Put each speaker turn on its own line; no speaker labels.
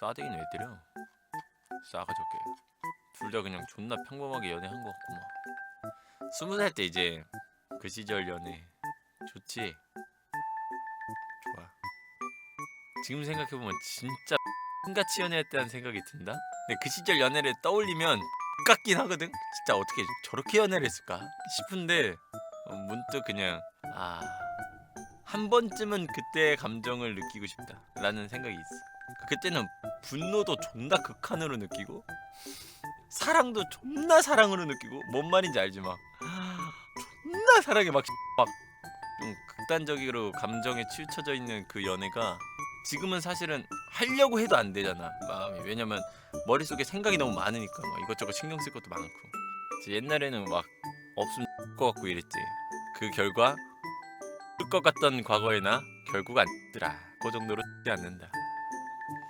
싸대기는 왜 때려? 싸가지게 둘 다 그냥 존나 평범하게 연애한 것 같구만 스무 살 때 이제 그 시절 연애 좋지? 좋아 지금 생각해보면 진짜 같이 연애했다는 생각이 든다? 근데 그 시절 연애를 떠올리면 같긴 하거든? 진짜 어떻게 저렇게 연애를 했을까 싶은데 어, 문득 그냥 아... 한 번쯤은 그때의 감정을 느끼고 싶다라는 생각이 있어. 그때는 분노도 존나 극한으로 느끼고 사랑도 존나 사랑으로 느끼고 뭔 말인지 알지? 막 존나 사랑에 막막 좀 극단적으로 감정에 치우쳐져 있는 그 연애가 지금은 사실은 하려고 해도 안 되잖아 마음이. 왜냐면 머릿속에 생각이 너무 많으니까 막 이것저것 신경 쓸 것도 많고. 옛날에는 막 없으면 것 같고 이랬지. 그 결과 뜰것 같던 과거의 나 결국 안 뜨라. 그 정도로 뜨지 않는다